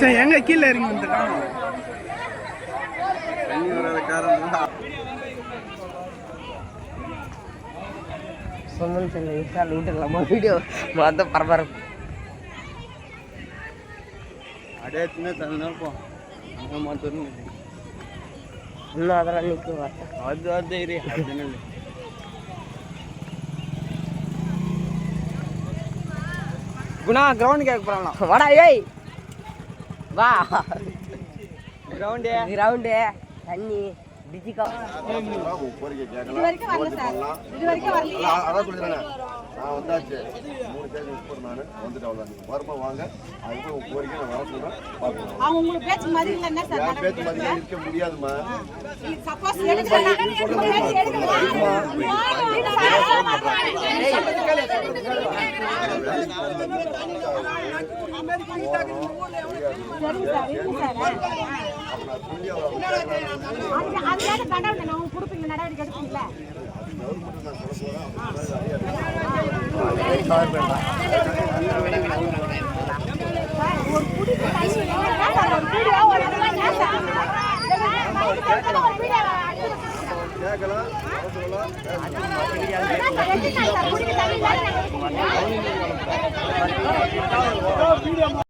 சரி எங்க கீழே இறங்கி வந்துருக்கான் தண்ணி வராத காரணம் தான் சொன்னது சொல்லி இன்ஸ்டால் விட்டுடலாமா வீடியோ மொத்தம் பரபரப்பு. அடையே சின்ன தண்ணி போ. மாத்தணும் இன்னும் அதெல்லாம் நிற்க அது அது இரு அதுன்னு குணா கிரவுண்ட் கேட்க போறாங்களாம். வாடா ஏய். வா. கிரவுண்டு கிரவுண்டு தண்ணி கேட்கலாம் இது வரைக்கும் வரல அதான் சொல்லிடுறேன் நான் வந்தாச்சு. மூணு பேர் முப்பது நான் வந்துட்டு அவ்வளோ நீங்கள் வரப்போ வாங்க. அதுக்கு உங்கள் கோரிக்கை நான் வர சொல்கிறேன் பார்க்கலாம் அவங்க உங்களுக்கு பேச்சு மாதிரி இல்லைன்னா சார் என் பேச்சு மதியம் இருக்க முடியாதுமா சப்போஸ் எடுக்கலாம் அதுக்காக கடவுள் நான் உங்களுக்கு கொடுப்பீங்க நடவடிக்கை எடுப்பீங்களா ஒரு